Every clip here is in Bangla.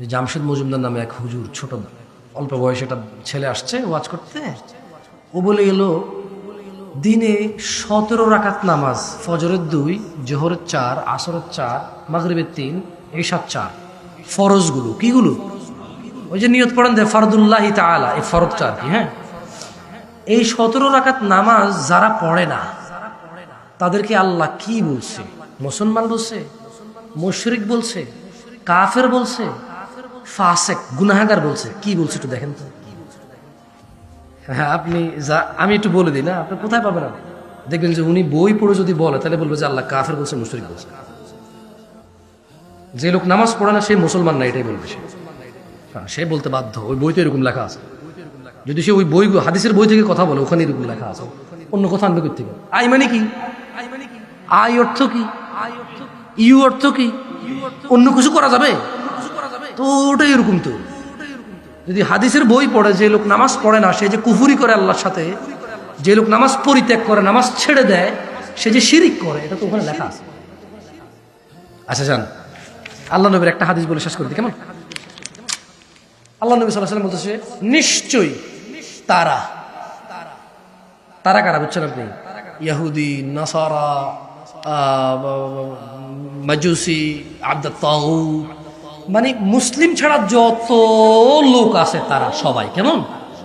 জামশেদ মজুমদার নামে এক হুজুর, ছোট, অল্প বয়সে একটা ছেলে আসছে ওয়াজ করতে। ও বলে গেল দিনে সতেরো রাকাত নামাজ, ফজরের দুই, জোহরের চার, আসরের চার, মাগরিবের তিন এইসব চার, ফরজগুলো। কিগুলো? ওই যে নিয়ত পড়েন দে ফরদুল্লাহ তালা এই ফরজ চার কি হ্যাঁ? এই সতেরো রাকাত নামাজ যারা পড়ে না তাদেরকে আল্লাহ কি বলছে? মুসলমান বলছে? মুশরিক বলছে? কাফের বলছে? ফাসেক গুনাহাগার বলছে। কি বলছে একটু দেখেন তো। হ্যাঁ আপনি যা আমি একটু বলে দিই না আপনি কোথায় পাবেন আপনি? দেখবেন যে উনি বই পড়ে যদি বলে তাহলে বলবে যে আল্লাহ কাফের বলছে মুশরিক বলছে। যে লোক নামাজ পড়ে না সে মুসলমান না এটাই বলবে সে। হ্যাঁ সে বলতে বাধ্য ওই বইতে এরকম লেখা আছে। যদি সে ওই বই হাদিসের বই থেকে কথা বলে ওখানে এরকম লেখা আছে। অন্য কথা আনবে থেকে আই মানে কি? আই অর্থ কি? ইউ অর্থ কি? অন্য কিছু করা যাবে? তো ওটাই এরকম তো যদি হাদিসের বই পড়ে যে লোক নামাজ পড়ে না সে যে কুফুরি করে আল্লাহর সাথে যে লোক নামাজ পরিত্যাগ করে নামাজ ছেড়ে দেয় সে যে শিরিক করে এটা তো ওখানে লেখা আছে আচ্ছা যান আল্লাহ নবীর একটা হাদিস বলে শেষ করে দিই কেমন আল্লাহ নবী সাল্লাহ বলতেছে নিশ্চয়ই তারা তারা কারা বুঝছেন আপনি ইয়াহুদি নাসারা মাজুসি আব্দাত মানে মুসলিম ছাড়া যত লোক আছে তারা সবাই, কেমন?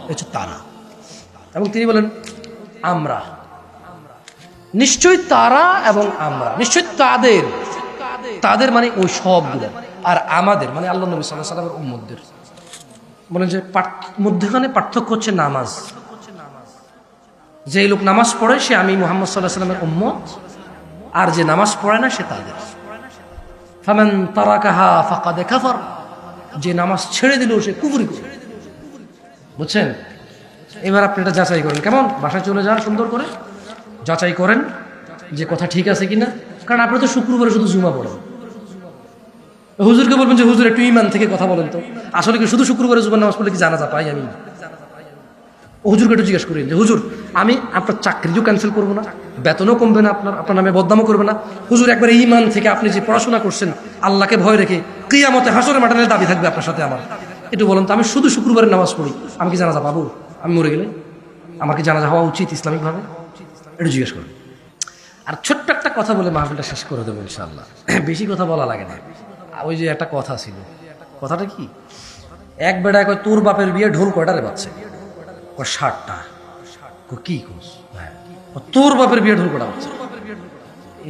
হচ্ছে তারা। এবং তিনি বলেন, আমরা। নিশ্চয়ই তারা এবং আমরা। নিশ্চয়ই তাদের। তাদের মানে ওই সবগুলো। আর আমাদের মানে আল্লাহ নবী সাল্লাহ সাল্লামের উম্মদের বলেন যে মধ্যখানে পার্থক্য হচ্ছে নামাজ। যে লোক নামাজ পড়ে, সে আমি মোহাম্মদ সাল্লাহ সাল্লামের উম্মত। আর যে নামাজ পড়ে না, সে তাদের। ফামান তারাকাহা ফাকাদে কাফার। যে নামাজ ছেড়ে দিল, সে কুফরি করে বুঝছেন? এবার আপনি এটা যাচাই করেন। কেমন? বাসায় চলে যান সুন্দর করে। যাচাই করেন যে কথা ঠিক আছে কিনা। কারণ আপনি তো শুক্রবারে শুধু জুমা পড়েন। হুজুরকে বলবেন যে, হুজুর, একটু ইমান থেকে কথা বলেন তো। আসলে কি শুধু শুক্রবারে জুমার নামাজ পড়লে কি জানা যা পাই আমি? হুজুরকে একটু জিজ্ঞেস করি যে হুজুর, আমি আপনার চাকরিও ক্যান্সেল করব না, বেতনও কমবে না, আপনার আপনার নামে বদনামও করবে না। হুজুর, একবার ইমান থেকে আপনি যে পড়াশোনা করছেন, আল্লাহকে ভয় রেখে কিয়ামতে হাসরে মাটানের দাবি থাকবে আপনার সাথে আমার। একটু বলুন তো, আমি শুধু শুক্রবারের নামাজ পড়ি, আমি কি জানাজা পাবো? আমি মরে গেলে? আমাকে জানাজা হওয়া উচিত ইসলামিকভাবে? একটু জিজ্ঞেস করুন। আর ছোট্ট একটা কথা বলে মাহফিলটা শেষ করে দেবো ইনশাল্লাহ বেশি কথা বলা লাগে না। ওই যে একটা কথা ছিল। কথাটা কি? এক বেড়ায় কয়, তোর বাপের বিয়ে ঢোল কয়টারে বাচ্চা কয় ষাটটা কয় কি কোস হ্যাঁ। তোর বাপের বিয়ে ঢোল কটা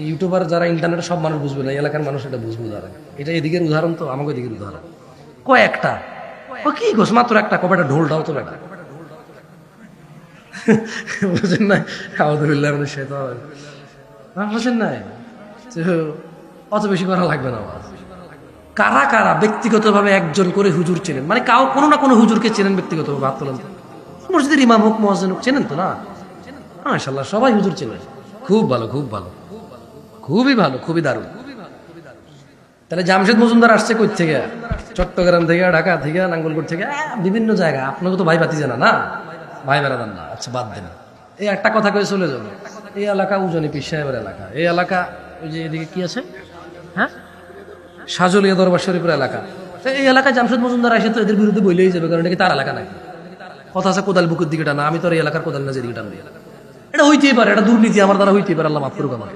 ইউটিউবার যারা ইন্টারনেটে সব মানুষ বুঝবে না এলাকার মানুষ এটা বুঝবে উদাহরণ। এটা এদিকের উদাহরণ তো আমাকে এদিকের উদাহরণ। কয় একটা কয় কি? কোস মাত্র একটা। কবেটা ঢোলটাও তো একটা বুঝেন না আউদুল্লাহ মানে সে তো বুঝেন নাই? অত বেশি করা লাগবে না আমার কারা কারা ব্যক্তিগতভাবে একজন করে হুজুর চেনেন? মানে কাউ কোনো না কোনো হুজুরকে চেনেন ব্যক্তিগতভাবে হাত তোলেন তো। মসজিদের ইমাম হোক মহাজন হোক চেনেন তো না? মাশাল্লাহ সবাই হুজুর চেনেন খুব ভালো খুব ভালো। খুবই ভালো, খুবই দারুণ। তাহলে জামশেদ মজুমদার আসছে কই থেকে? চট্টগ্রাম থেকে, ঢাকা থেকে, নাঙ্গলকোট থেকে বিভিন্ন জায়গা আপনাকে তো ভাই বাতি জানা না? ভাই বেড়াদান না। আচ্ছা বাদ দেন। এই একটা কথা কয়ে চলে যাবে। এই এলাকা উজনি পীর সাহেবের এলাকা। এই এলাকা, ওই যে এদিকে কি আছে? হ্যাঁ? সাজলিয়া দরবার শরীফের এলাকা। এই এলাকায় জামশেদ মজুমদার আসে তো এদের বিরুদ্ধে বইলেই যাবে, কারণ এটা কি তার এলাকা নাকি? কথা আছে কোদাল বুকের দিকে টানা, আমি তো এই এলাকার কোদাল না যেদিকে টানবি এটা হইতেই পারে, এটা দুর্নীতি আমার দ্বারা হইতেই পারে, আল্লাহ মাফ করুক আমাকে।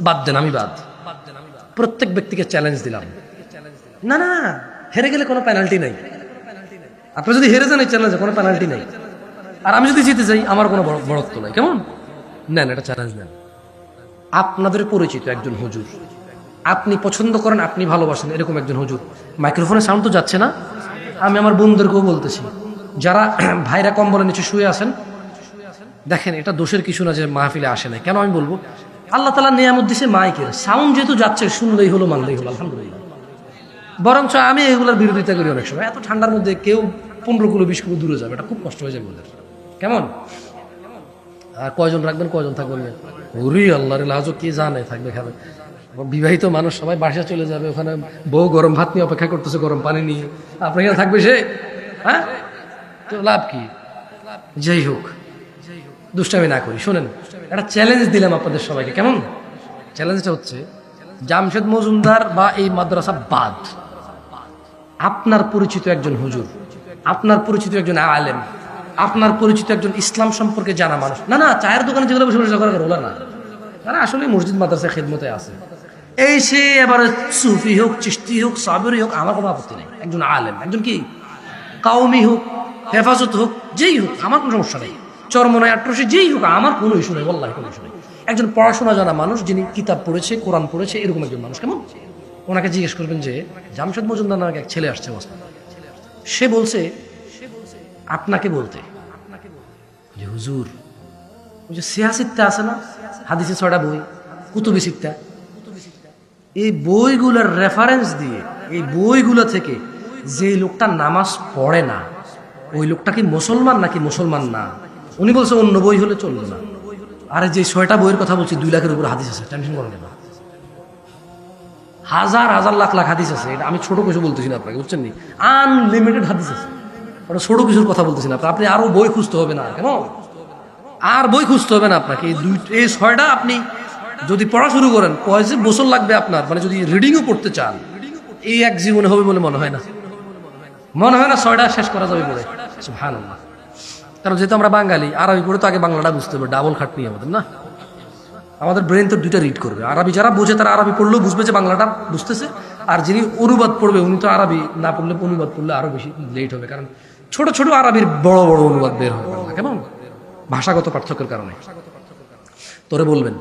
বাদ দেন, আমি বাদ। প্রত্যেক ব্যক্তিকে চ্যালেঞ্জ দিলাম। না না হেরে গেলে কোনো পেনাল্টি নাই। আপনি যদি হেরে যান, এই চ্যালেঞ্জে কোনো পেনাল্টি নাই। আর আমি যদি জিতে যাই, আমার কোনো বড়- বড়ত্ব নাই। কেমন? নেন, এটা চ্যালেঞ্জ নেন। আপনাদের পরিচিত একজন হুজুর। আপনি পছন্দ করেন, আপনি ভালোবাসেন, এরকম একজন হুজুর। মাইক্রোফোনে সাউন্ড তো যাচ্ছে না। আমি আমার বন্ধুদেরকেও বলতেছি। যারা ভাইরা কম্বলের নিচে শুয়ে আছেন, দেখেন এটা দোষের কিছু না যে মাহফিলে আসে না কেন আমি বলব? আল্লাহ তালা নিয়ামত দিছে মাইকের। সাউন্ড যেহেতু যাচ্ছে, শুনলেই হলো, মানলেই হলো, আলহামদুলিল্লাহ। বরঞ্চ আমি এগুলোর বিরোধিতা করি অনেক সময়। এত ঠান্ডার মধ্যে কেউ পনেরো কিলো, বিশ কিলো দূরে যাবে, এটা খুব কষ্ট হয়ে যাবে ওদের কেমন? আর কয়জন রাখবেন, কয়জন থাকবেন? ওরি আল্লাহর লাজও কে জানে, থাকবে খাবে। বিবাহিত মানুষ, সবাই বাসা চলে যাবে, ওখানে বউ গরম ভাত নিয়ে অপেক্ষা করতেছে, গরম পানি নিয়ে। আপনার থাকবে সে? হ্যাঁ? তো লাভ কি? যাই হোক, দুষ্টামি না করি। শোনেন, একটা চ্যালেঞ্জ দিলাম আপনাদের সবাইকে, কেমন? চ্যালেঞ্জটা হচ্ছে, জামশেদ মজুমদার বা এই মাদ্রাসা বাদ। আপনার পরিচিত একজন হুজুর, আপনার পরিচিত একজন আলেম, আপনার পরিচিত একজন ইসলাম সম্পর্কে জানা মানুষ। না না, চায়ের দোকানে যেগুলো বসে বসে করে, ওলা না। তারা আসলে মসজিদ, মাদ্রাসা খেদমতে আছে। এই সে এবারে সুফি হোক চিস্তি হোক, সাবরি হোক, আমার কোনো আপত্তি নেই। একজন আলেম, একজন কি? কাউমি হোক হেফাজত হোক, যেই হোক, আমার কোনো সমস্যা নেই। চরমনায় আট্রসে যেই হোক, আমার কোনো ইস্যু নেই বল্লাহ কোনো ইস্যু নেই। একজন পড়াশোনা জানা মানুষ, যিনি কিতাব পড়েছে, কোরআন পড়েছে, এরকম একজন মানুষ, কেমন? ওনাকে জিজ্ঞেস করবেন যে, জামশেদ মজুমদার নামে এক ছেলে আসছে বস্তা সে বলছে, আপনাকে বলতে। যে হুজুর, ওই যে সিয়াসিত্তা আছে না, হাদিসে ছয়টা বই, কুতুবি সিত্তা এই বইগুলোর রেফারেন্স দিয়ে, এই বইগুলো থেকে যে লোকটা নামাজ পড়ে না ওই লোকটা কি মুসলমান নাকি মুসলমান না? উনি বলছে অন্য বই হলে চলবে না। আরে যে ছয়টা বইয়ের কথা বলছি, দুই লাখের উপর হাদিস আছে, টেনশন করেন না। হাজার হাজার লাখ লাখ হাদিস আছে। এটা আমি ছোট কিছু বলতেছি না আপনাকে, বুঝছেন নি? আনলিমিটেড হাদিস আছে। ওটা ছোট কিছুর কথা বলতেছি না। আপনি আরও বই খুঁজতে হবে না, কেন? আর বই খুঁজতে হবে না আপনাকে। এই দুই এই ছয়টা আপনি যদি পড়া শুরু করেন কয়েছে বছর লাগবে আপনার? মানে যদি রিডিংও পড়তে চান, এই এক জীবনে হবে বলে মনে হয় না। মনে হয় না ছয়টা শেষ করা যাবে বলে। ভালো কারণ যেহেতু আমরা বাঙালি, আরবি পড়ে তো আগে বাংলাটা বুঝতে হবে ডাবল খাটনি আমাদের, না? আমাদের ব্রেন তো দুইটা রিড করবে। আরবি যারা বোঝে তারা আরবি পড়লেও বুঝবে যে বাংলাটা বুঝতেছে। আর যিনি অনুবাদ পড়বে, উনি তো আরবি না পড়লে, অনুবাদ পড়লে আরও বেশি লেট হবে। কারণ ছোট ছোট আরবির বড় বড় অনুবাদ বের হবে কেমন? ভাষাগত পার্থক্যের কারণে। তোরে বলবেন।